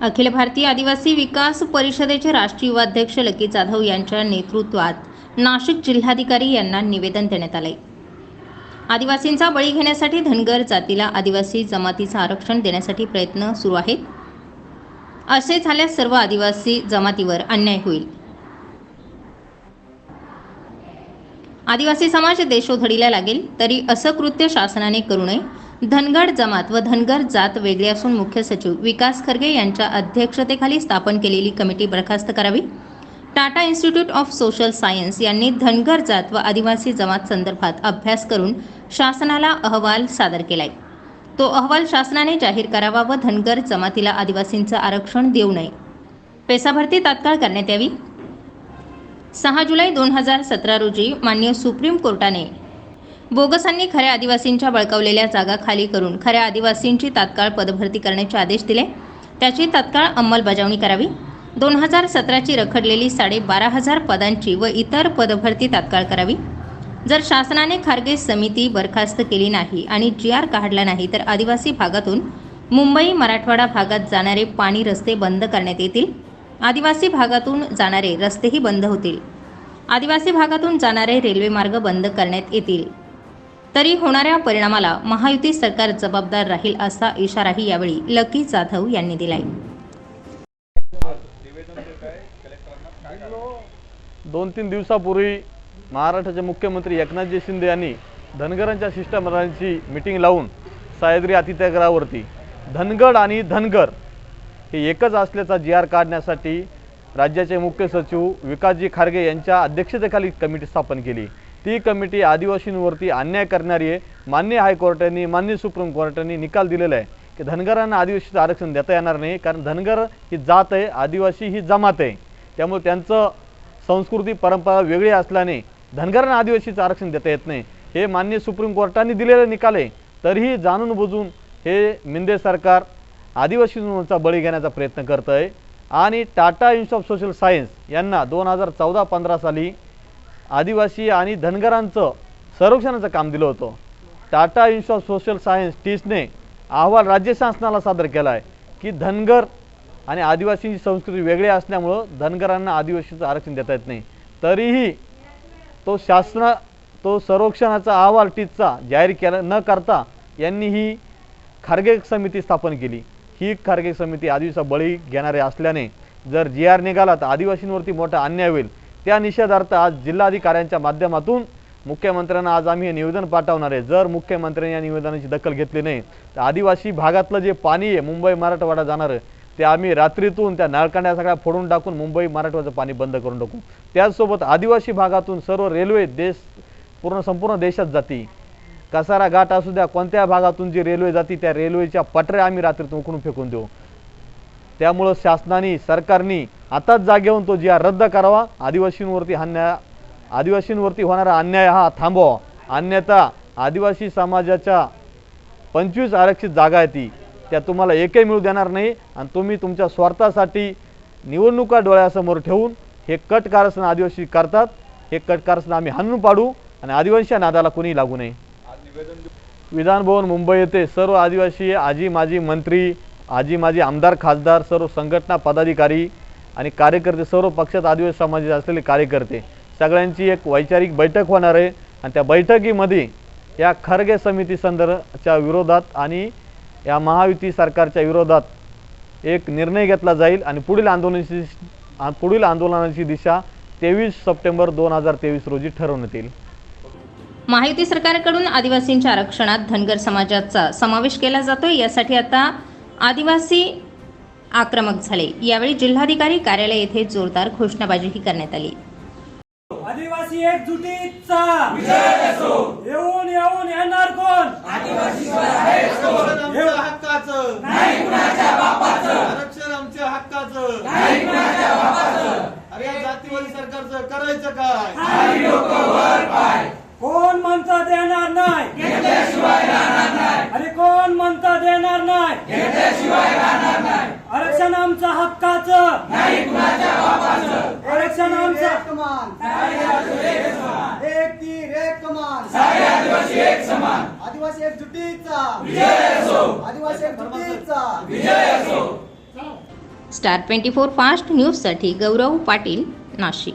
अखिल भारतीय आदिवासी विकास परिषदेचे राष्ट्रीय उपाध्यक्ष लकी जाधव यांच्या नेतृत्वात नाशिक जिल्हाधिकारी यांना निवेदन देण्यात आले. आदिवासींचा बळी घेण्यासाठी धनगर जातीला आदिवासी जमातीचं आरक्षण देण्यासाठी प्रयत्न सुरू आहेत. असे झाल्यास सर्व आदिवासी जमातीवर अन्याय होईल. आदिवासी समाज देशोधडीला लागेल तरी असं कृत्य शासनाने करू नये धनगड जमात व धनगर जात वेगळी असून मुख्य सचिव विकास खरगे यांच्या अध्यक्षतेखाली स्थापन केलेली कमिटी बरखास्त करावी. Tata institute of social science यांनी धनगर जात व आदिवासी जमात संदर्भात अभ्यास करून शासनाला अहवाल सादर केलाय. तो अहवाल शासनाने जाहीर करावा व धनगर जमातीला आदिवासींचं आरक्षण देऊ नये. पेसाभरती तात्काळ करण्यात यावी. सहा जुलै दोन हजार सतरा रोजी मान्य सुप्रीम कोर्टाने बोगसांनी खऱ्या आदिवासींच्या बळकावलेल्या जागा खाली करून खऱ्या आदिवासींची तात्काळ पदभरती करण्याचे आदेश दिले. त्याची तात्काळ अंमलबजावणी करावी. दोन हजार सतराची रखडलेली साडेबारा हजार पदांची व इतर पदभरती तात्काळ करावी. जर शासनाने खारगे समिती बरखास्त केली नाही आणि जी आर काढला नाही तर आदिवासी भागातून मुंबई मराठवाडा भागात जाणारे पाणी रस्ते बंद करण्यात येतील. आदिवासी भागातून जाणारे रस्तेही बंद होतील. आदिवासी भागातून जाणारे रेल्वे मार्ग बंद करण्यात येतील. तरी होणाऱ्या परिणामाला महायुती सरकार जबाबदार राहील असा इशाराही यावेळी लकी जाधव यांनी दिलाय. दोन तीन दिवसापूर्वी महाराष्ट्राचे मुख्यमंत्री एकनाथजी शिंदे यांनी धनगरांच्या शिष्टमंडळांची मिटिंग लावून सह्याद्री अतिथीगृहावरती धनगड आणि धनगर हे एकच असल्याचा जी आर काढण्यासाठी राज्याचे मुख्य सचिव विकासजी खारगे यांच्या अध्यक्षतेखाली कमिटी स्थापन केली. ती कमिटी आदिवासींवरती अन्याय करणारी आहे. मान्य हायकोर्टाने मान्य सुप्रीम कोर्टाने निकाल दिलेला आहे की धनगरांना आदिवासीचं आरक्षण देता येणार नाही कारण धनगर ही जात आहे आदिवासी ही जमात आहे. त्यामुळे त्यांचं संस्कृती परंपरा वेगळी असल्याने धनगरांना आदिवासीचं आरक्षण देता येत नाही. हे मान्य सुप्रीम कोर्टाने दिलेले निकाल आहे. तरीही जाणून बुजून हे मिंदे सरकार आदिवासींचा बळी घेण्याचा प्रयत्न करत आहे आणि Tata institute of social science यांना दोन हजार चौदा पंधरा साली आदिवासी आणि धनगरांचं संरक्षणाचं काम दिलं होतं. Tata institute of social science टीसने अहवाल राज्य शासनाला सादर केला आहे की धनगर आणि आदिवासींची संस्कृती वेगळी असल्यामुळं धनगरांना आदिवासीचं आरक्षण देता येत नाही. तरीही तो शासना तो संरक्षणाचा अहवाल टीचचा जाहीर केला न करता यांनी ही खारगे समिती स्थापन केली. ही खारगे समिती आदिवासी बळी घेणारे असल्याने जर जी आर निघाला तर आदिवासींवरती मोठा अन्याय होईल. त्या निषेधार्थ आज जिल्हाधिकाऱ्यांच्या माध्यमातून मुख्यमंत्र्यांना आज आम्ही हे निवेदन पाठवणार आहे. जर मुख्यमंत्र्यांनी या निवेदनाची दखल घेतली नाही तर आदिवासी भागातलं जे पाणी आहे मुंबई मराठवाडा जाणारं ते आम्ही रात्रीतून त्या नळकांड्या सगळ्या फोडून टाकून मुंबई मराठवाड्याचं पाणी बंद करून टाकू. त्याचसोबत आदिवासी भागातून सर्व रेल्वे देश पूर्ण संपूर्ण देशात जाती. कसारा घाट असू द्या कोणत्या भागातून जी रेल्वे जाती त्या रेल्वेच्या पटऱ्या आम्ही रात्रीतून उकडून फेकून देऊ. त्यामुळं शासनाने सरकारने आताच जागेवरून तो जी आर रद्द करावा. आदिवासींवरती अन्याय आदिवासींवरती होणारा अन्याय हा थांबवा अन्यथा आदिवासी समाजाच्या पंचवीस आरक्षित जागा आहे ती. त्या तुम्हाला एकही मिळू देणार नाही आणि तुम्ही तुमच्या स्वार्थासाठी निवडणुका डोळ्यासमोर ठेवून हे कट कारस्थान आदिवासी करतात. हे कट कारस्थान आम्ही हाणून पाडू आणि आदिवासीच्या नादाला कोणी लागू नये. विधानभवन मुंबई येथे सर्व आदिवासी आजी माजी मंत्री आजी माजी आमदार खासदार सर्व संघटना पदाधिकारी आणि कार्यकर्ते सर्व पक्षात आदिवासी समाजाचे असलेले कार्यकर्ते सगळ्यांची एक वैचारिक बैठक होणार आहे. आणि त्या बैठकीमध्ये या खरगे समिती संदर्भाच्या विरोधात आणि या महायुती सरकारच्या विरोधात एक निर्णय घेतला जाईल आणि पुढील आंदोलनाची पुढील आंदोलनाची दिशा तेवीस सप्टेंबर दोन हजार तेवीस रोजी ठरवण्यात येईल. महायुती सरकारकडून आदिवासींच्या आरक्षणात धनगर समाजाचा समावेश केला जातोय. यासाठी आता आदिवासी आक्रमक झाले. यावेळी जिल्हाधिकारी कार्यालय येथे जोरदार घोषणाबाजीही करण्यात आली. आदिवासी एकजुटीचा येऊन येऊन येणार कोण? हक्काचं. नाही कुणाच्या बापाचं. आरक्षण आमच्या हक्काचं. नाही कुणाच्या बापाचं. अरे या जातीवादी सरकारचं करायचं काय? कोण म्हणतं देणार नाही? अरे कोण म्हणतं देणार नाही. आरक्षण आमचं हक्काचं. नाही कुणाच्या बापाचं. आरक्षण आमचं. एक कमान एक तीर एक कमान सारे आदिवासी एक समान. आदिवासी एकजुटीचा. विजय असो. आदिवासी एकजुटीचा. विजय असो. स्टार ट्वेंटी फोर फास्ट न्यूजसाठी गौरव पाटील नाशिक.